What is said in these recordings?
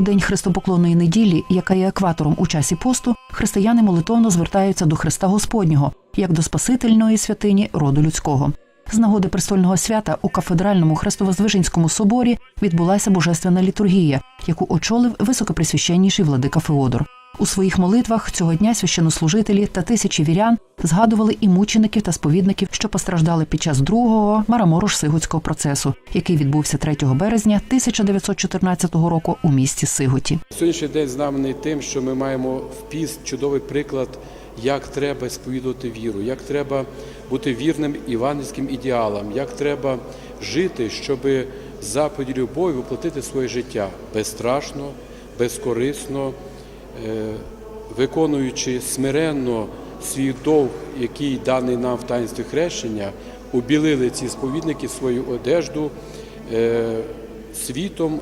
У день хрестопоклонної неділі, яка є екватором у часі посту, християни молитовно звертаються до Христа Господнього як до Спасительної святині роду людського. З нагоди престольного свята у кафедральному Хрестовоздвиженському соборі відбулася божественна літургія, яку очолив високопресвященніший владика Феодор. У своїх молитвах цього дня священнослужителі та тисячі вірян згадували і мучеників та сповідників, що постраждали під час другого Мараморош-Сигутського процесу, який відбувся 3 березня 1914 року у місті Сигуті. Сьогоднішній день знамений тим, що ми маємо в піст чудовий приклад, як треба сповідувати віру, як треба бути вірним івангельським ідеалам, як треба жити, щоб заповіді любові воплотити своє життя безстрашно, безкорисно, виконуючи смиренно свій довг, який даний нам в таїнстві хрещення, убілили ці сповідники свою одежду е, світом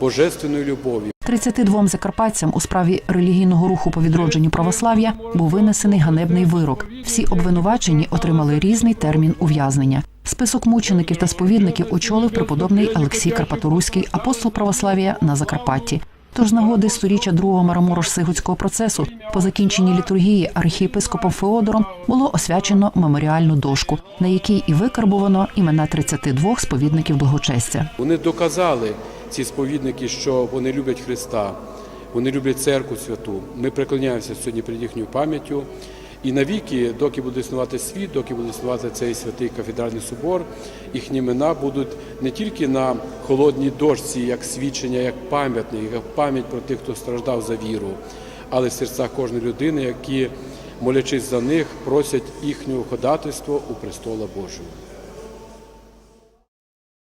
божественної любові. 32 закарпатцям у справі релігійного руху по відродженню православ'я був винесений ганебний вирок. Всі обвинувачені отримали різний термін ув'язнення. Список мучеників та сповідників очолив преподобний Олексій Карпаторуський, апостол православ'я на Закарпатті. Тож з нагоди сторіччя другого Мараморош-Сигутського процесу по закінченні літургії архієпископом Феодором було освячено меморіальну дошку, на якій і викарбувано імена 32 сповідників благочестя. Вони доказали ці сповідники, що вони люблять Христа, вони люблять церкву святу. Ми преклоняємося сьогодні перед їхньою пам'яттю. І навіки, доки буде існувати світ, доки буде існувати цей святий кафедральний собор, їхні імена будуть не тільки на холодній дошці, як свідчення, як пам'ятник, як пам'ять про тих, хто страждав за віру, але в серцях кожної людини, які, молячись за них, просять їхнього ходатайство у престола Божого.